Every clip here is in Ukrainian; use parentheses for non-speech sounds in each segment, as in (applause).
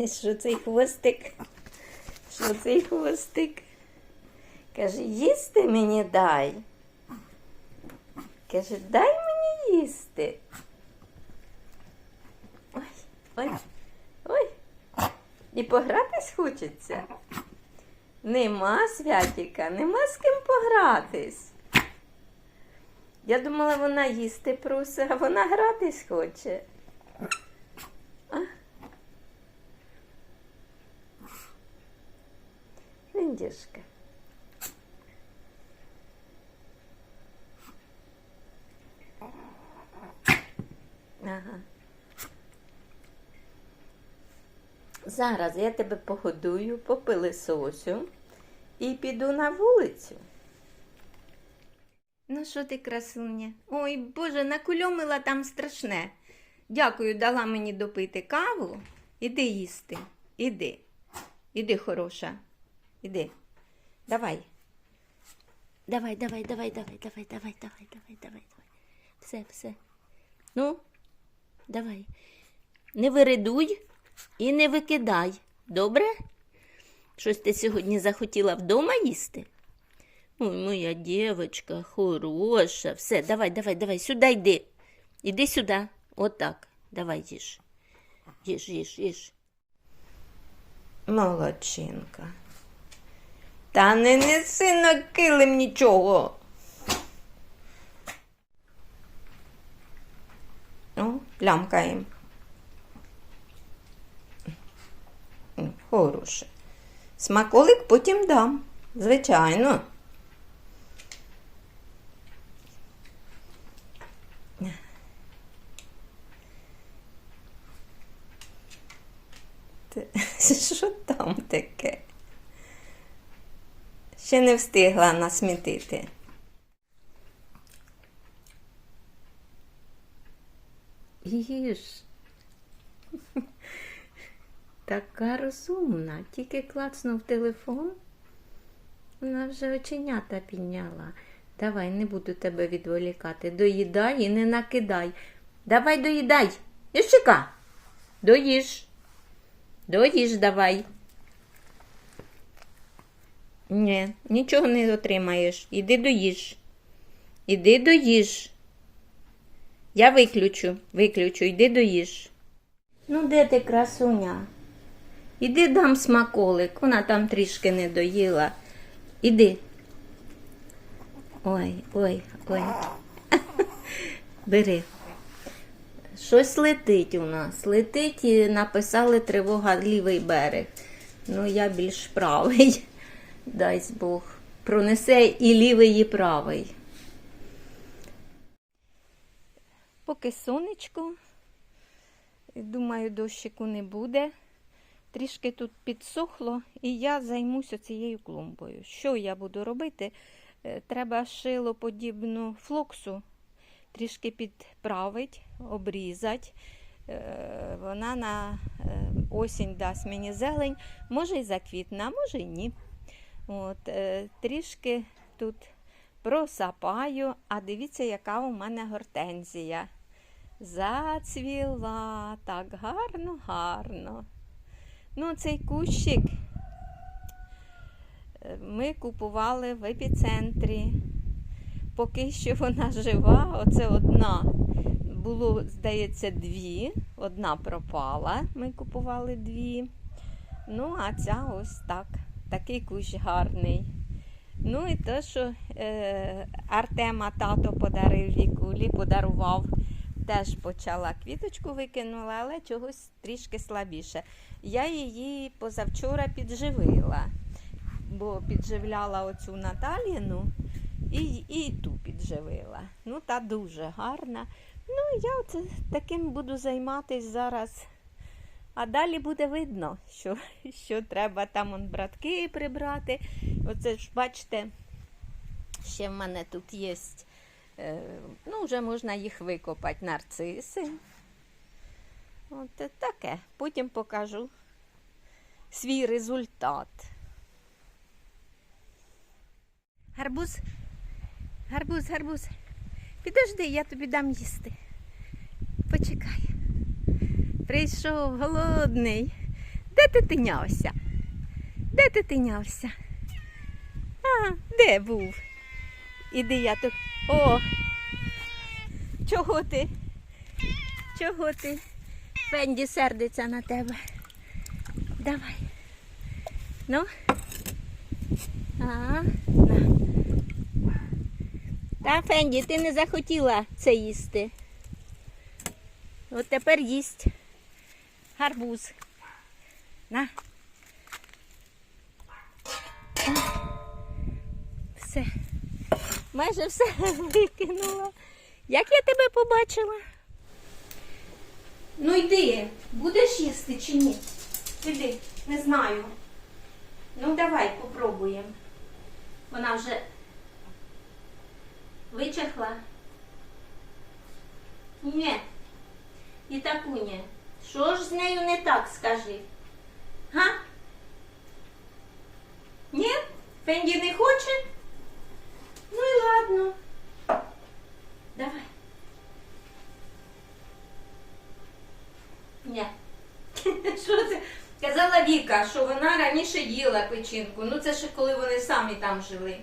(laughs) Що цей хвостик? Що цей хвостик? Каже, їсти мені дай. Каже, дай мені їсти. Ой, ой, ой. І погратись хочеться. Нема святіка, нема з ким погратись. Я думала, вона їсти просить, а вона гратись хоче. А? Індюшка. Ага. Зараз я тебе погодую, попилисосю і піду на вулицю. Ну, що ти, красуня? Ой, Боже, накульомила там страшне. Дякую, дала мені допити каву. Іди їсти. Іди. Іди, хороша. Іди. Давай. Давай, давай, давай, давай, давай, давай, давай, давай, давай, давай. Все, все. Ну, давай. Не виридуй і не викидай. Добре? Щось ти сьогодні захотіла вдома їсти? Ой, моя дівчинка, хороша. Все, давай, давай, давай, сюди йди. Іди сюди. Отак. Давай їж. Їж, їж, їж. Молодчинка. Та не неси на килим нічого. Ну, плямкаємо. Хороше. Смаколик потім дам. Звичайно. Ти- Що там таке? Ще не встигла насмітити. Їж. Така розумна, тільки клацнув телефон. Вона вже оченята підняла. Давай, не буду тебе відволікати. Доїдай і не накидай. Давай доїдай. Іщика. Доїж. Доїж давай. Ні, нічого не отримаєш. Іди доїж. Іди доїж. Я виключу, виключу, йди доїж. Ну, де ти, красуня? Іди дам смаколик, вона там трішки не доїла. Іди. Ой, ой, ой. (laughs) Бери. Щось летить у нас. Летить і написали тривога лівий берег. Ну, я більш правий. Дай Бог. Пронесе і лівий, і правий. Поки сонечко. Думаю, дощику не буде. Трішки тут підсохло, і я займуся цією клумбою. Що я буду робити? Е, Треба шилоподібну флоксу трішки підправити, обрізати. Е, Вона на е, осінь дасть мені зелень, може і заквітне, а може й ні. От, е, трішки тут просапаю, а дивіться, яка у мене гортензія. Зацвіла так гарно, гарно. Ну, цей кущик е, ми купували в епіцентрі. Поки що вона жива, оце одна. Було, здається, дві. Одна пропала. Ми купували дві. Ну, а ця ось так. Такий кущ гарний. Ну і те, що е, Артема тато подарив вікулі, подарував, теж почала квіточку викинула, але чогось трішки слабіше. Я її позавчора підживила, бо підживляла оцю Наталіну і, і ту підживила. Ну, та дуже гарна. Ну, я оце таким буду займатися зараз. А далі буде видно, що, (laughs) що треба там он братки прибрати. Оце ж, бачите, ще в мене тут є, е, ну, вже можна їх викопати, нарциси. От таке. Потім покажу свій результат. Гарбуз, гарбуз, гарбуз. Підожди, я тобі дам їсти. Почекай. Прийшов голодний. Де ти тинявся? Де ти тинявся? А, де був? Іди я тут. О! Чого ти? Чого ти? Фенді сердиться на тебе. Давай. Ну. А, на. Та, Фенді, ти не захотіла це їсти. От тепер їсть гарбуз. На. Все. Майже все (laughs) викинула. Як я тебе побачила? Ну йди, будеш їсти чи ні? Іди, не знаю. Ну давай попробуємо. Вона вже вичахла. Ні. І таку ні. Що ж з нею не так, скажи? Га? Ні? Фенді не хоче? Ну і ладно. Давай. Ні. (laughs) Що це? Казала Віка, що вона раніше їла печінку. Ну це ще коли вони самі там жили.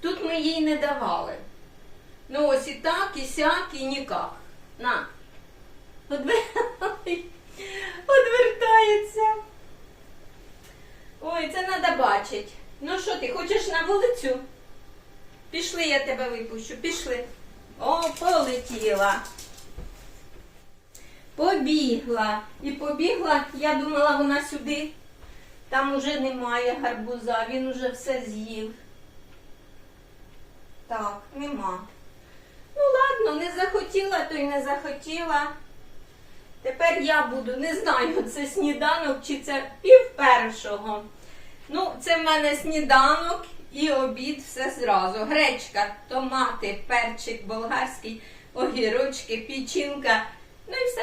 Тут ми їй не давали. Ну ось і так, і сяк, і нікак. На. Одвер- (laughs) Одвертається. Ой, це треба бачити. Ну що ти, хочеш на вулицю? Пішли, я тебе випущу. Пішли. О, полетіла. Побігла. І побігла, я думала, вона сюди. Там уже немає гарбуза, він уже все з'їв. Так, нема. Ну ладно, не захотіла, то й не захотіла. Тепер я буду, не знаю, це сніданок чи це пів першого. Ну, це в мене сніданок і обід все зразу. Гречка, томати, перчик болгарський, огірочки, печінка. Ну і все.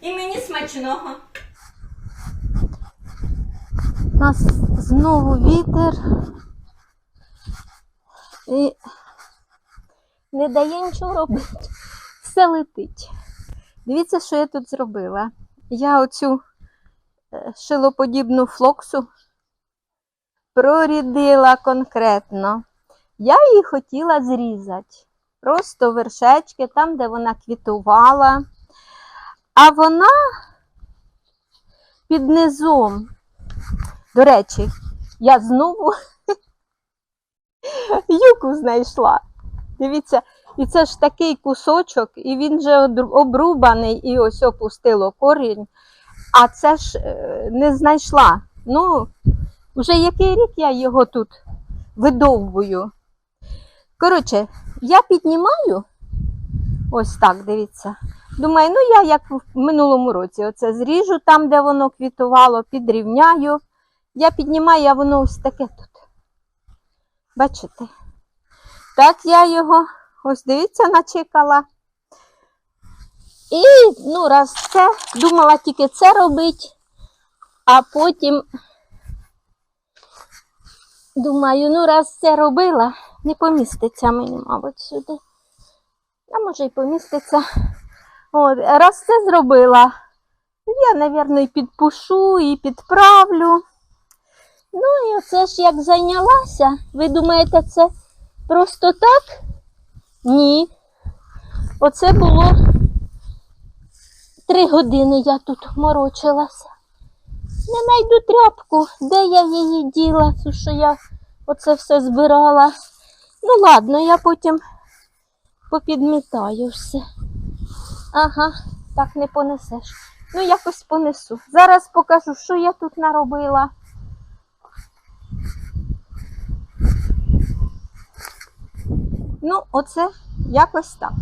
І мені смачного. У нас знову вітер. І не дає нічого робити. Все летить. Дивіться, що я тут зробила. Я оцю е, шилоподібну флоксу прорідила конкретно. Я її хотіла зрізати. Просто вершечки, там, де вона квітувала. А вона під низом. До речі, я знову (laughs) юку знайшла. Дивіться, і це ж такий кусочок, і він вже обрубаний, і ось опустило корінь. А це ж е, не знайшла. Ну, вже який рік я його тут видовбую. Коротше, я піднімаю, ось так, дивіться. Думаю, ну я як в минулому році оце зріжу там, де воно квітувало, підрівняю. Я піднімаю, а воно ось таке тут. Бачите? Так я його, ось дивіться, начекала. І ну, раз це, думала тільки це робити, а потім думаю, ну раз це робила, не поміститься мені, мабуть, сюди. А може й поміститься. От, раз це зробила, я, мабуть, і підпушу, і підправлю. Ну і оце ж як зайнялася. Ви думаєте, це просто так? Ні. Оце було три години я тут морочилася. Не знайду тряпку, де я її діла, що я оце все збирала. Ну ладно, я потім попідмітаю все. Ага, так не понесеш. Ну, якось понесу. Зараз покажу, що я тут наробила. Ну, оце якось так.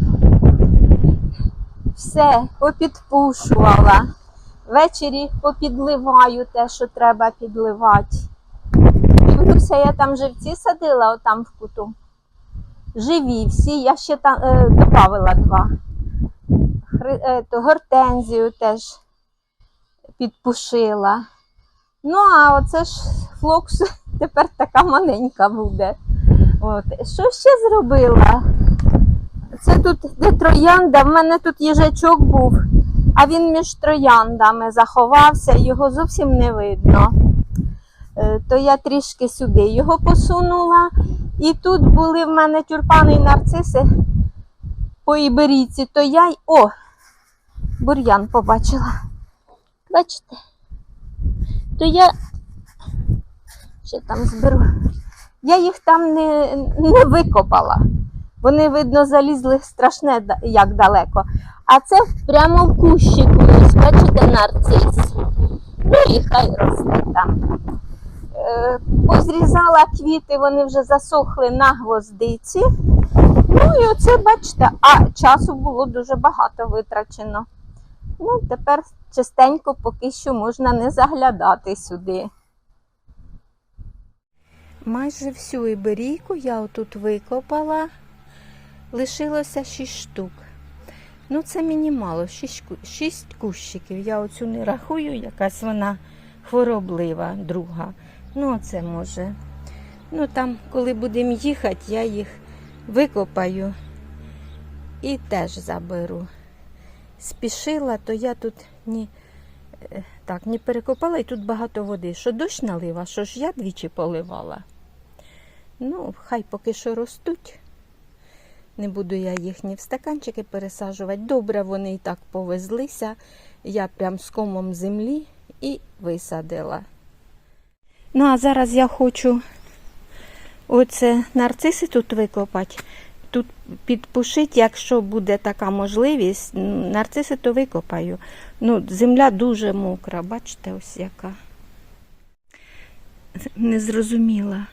Все, попідпушувала. Ввечері попідливаю те, що треба підливати. Дивлюся, я там живці садила отам в куту. Живі всі, я ще там е, додавила два. Хри, е, то, гортензію теж підпушила. Ну, а оце ж флокс (laughs) тепер така маленька буде. От. Що ще зробила? Це тут де троянда, в мене тут їжачок був. а він між трояндами заховався, його зовсім не видно. Е, То я трішки сюди його посунула. І тут були в мене тюльпани і нарциси по іберійці, то я й. О! Бур'ян побачила. Бачите? То я ще там зберу. Я їх там не, не викопала. Вони, видно, залізли страшне як далеко. А це прямо в кущику, ось, бачите, нарцис. Ну і хай росте там. Е, позрізала квіти, вони вже засохли на гвоздиці. Ну і оце, бачите, а часу було дуже багато витрачено. Ну, тепер частенько поки що можна не заглядати сюди. Майже всю іберійку я отут викопала. Лишилося 6 штук. Ну, це мені мало, 6, 6 кущиків. Я оцю не рахую, якась вона хвороблива, друга. Ну, це може. Ну, там, коли будемо їхати, я їх викопаю і теж заберу. Спішила, то я тут ні, е, так, не перекопала і тут багато води. Що дощ налива, що ж я двічі поливала. Ну, хай поки що ростуть. Не буду я їх ні в стаканчики пересаджувати. Добре, вони і так повезлися. Я прям з комом землі і висадила. Ну, а зараз я хочу оце нарциси тут викопати. Тут підпушити, якщо буде така можливість, нарциси то викопаю. Ну, земля дуже мокра, бачите, ось яка. Не зрозуміла,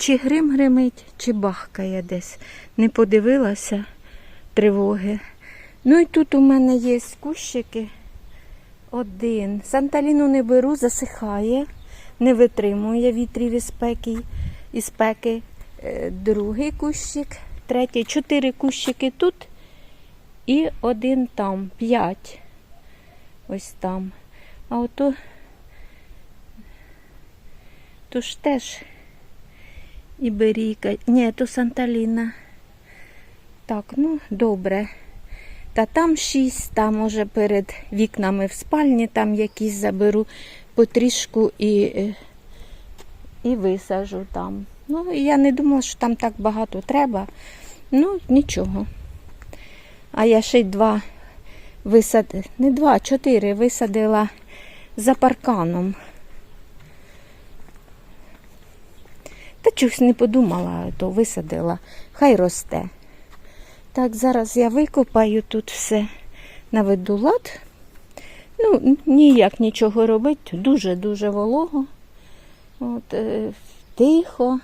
чи грим гримить, чи бахкає десь. Не подивилася тривоги. Ну і тут у мене є кущики. Один. Санталіну не беру, засихає, не витримує вітрів і спеки. І спеки. Е, Другий кущик, третій, чотири кущики тут і один там, п'ять. Ось там. А ото то ж теж іберійка. Ні, то Санталіна. Так, ну добре. Та там шість, там може перед вікнами в спальні, там якісь заберу потрішку і, е, і висажу там. Ну, я не думала, що там так багато треба. Ну, нічого. А я ще й два висадила, не два, а чотири висадила за парканом. Та чогось не подумала, то висадила. Хай росте. Так, зараз я викопаю тут все, наведу лад. Ну, ніяк нічого робити, дуже-дуже волого. От, е, тихо.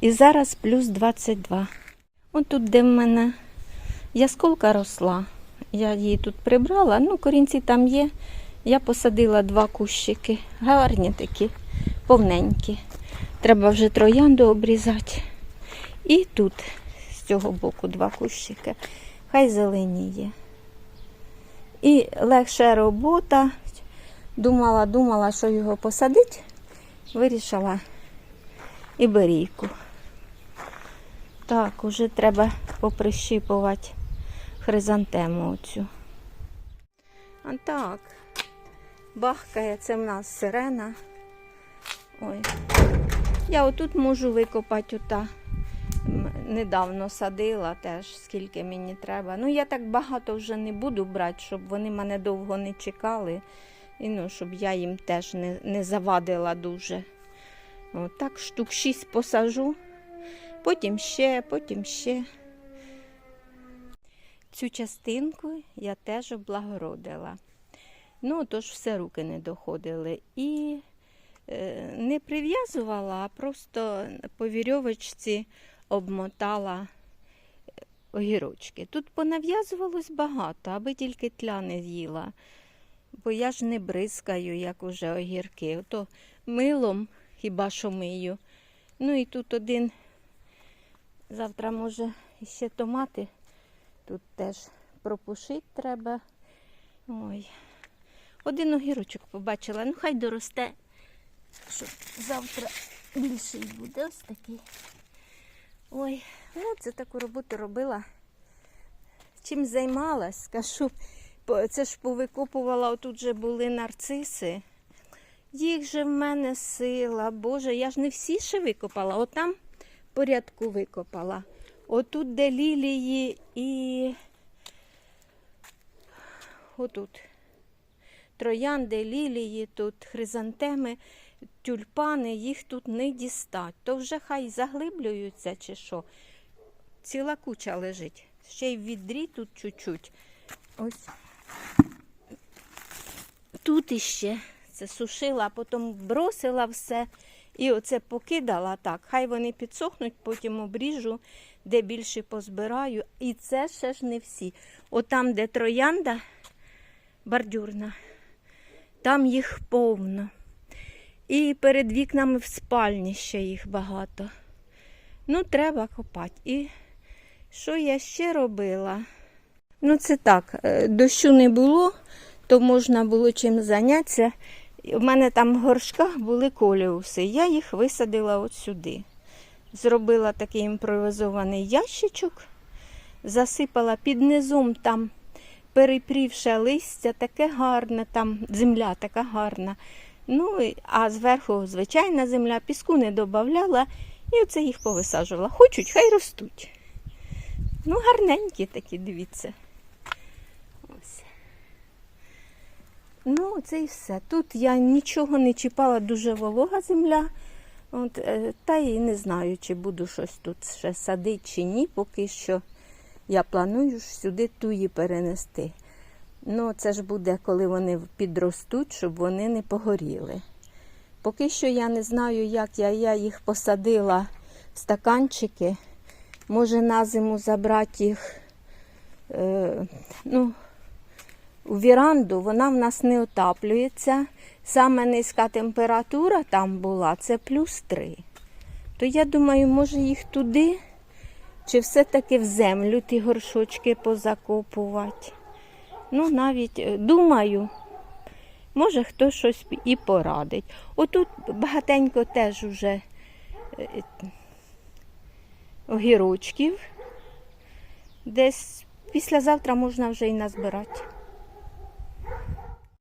І зараз плюс 22. От тут, де в мене ясколка росла, я її тут прибрала. Ну, корінці там є. Я посадила два кущики. Гарні такі, повненькі. Треба вже троянду обрізати. І тут з цього боку два кущики. Хай зеленіє. І легша робота. Думала, думала, що його посадити. Вирішила і берійку. Так, уже треба поприщипувати хризантему оцю. А так, бахкає, це в нас сирена. Ой. Я отут можу викопати ота. Недавно садила теж, скільки мені треба. Ну, я так багато вже не буду брати, щоб вони мене довго не чекали. І ну, щоб я їм теж не, не завадила дуже. От так штук шість посажу, потім ще, потім ще. Цю частинку я теж облагородила. Ну, тож все руки не доходили. І не прив'язувала, а просто по вірьовочці обмотала е, огірочки. Тут понав'язувалось багато, аби тільки тля не з'їла. Бо я ж не бризкаю, як уже огірки. Ото милом хіба що мию. Ну і тут один. Завтра, може, ще томати. Тут теж пропушити треба. Ой. Один огірочок побачила. Ну, хай доросте, щоб завтра більший буде. Ось такий. Ой, ну це таку роботу робила. Чим займалась, скажу, це ж повикопувала, отут же були нарциси. Їх же в мене сила. Боже, я ж не всі ще викопала. Отам порядку викопала. Отут, де лілії і отут. Троянди, лілії, тут хризантеми, тюльпани, їх тут не дістать. То вже хай заглиблюються чи що. Ціла куча лежить. Ще й в відрі тут чуть-чуть. Ось. Тут іще це сушила, потім бросила все і оце покидала так. Хай вони підсохнуть, потім обріжу, де більше позбираю. І це ще ж не всі. Отам, де троянда бордюрна, там їх повно. І перед вікнами в спальні ще їх багато. Ну, треба копати. І що я ще робила? Ну, це так, е, дощу не було, то можна було чим зайнятися. У мене там в горшках були коліуси. Я їх висадила от сюди. Зробила такий імпровізований ящичок, засипала під низом там перепрівше листя, таке гарне, там земля така гарна. Ну, а зверху звичайна земля, піску не додавала, і оце їх повисаджувала. Хочуть, хай ростуть. Ну, гарненькі такі, дивіться. Ось. Ну, це і все. Тут я нічого не чіпала, дуже волога земля. От, е, та і не знаю, чи буду щось тут ще садити чи ні. Поки що я планую сюди туї перенести. Ну, це ж буде, коли вони підростуть, щоб вони не погоріли. Поки що я не знаю, як я, я їх посадила в стаканчики. Може на зиму забрати їх е, ну, у віранду, вона в нас не отаплюється. Саме низька температура там була, це плюс 3. То я думаю, може їх туди, чи все-таки в землю ті горшочки позакопувати. Ну, навіть е, думаю, може хто щось і порадить. Отут багатенько теж уже е, огірочків. Десь післязавтра можна вже і назбирати.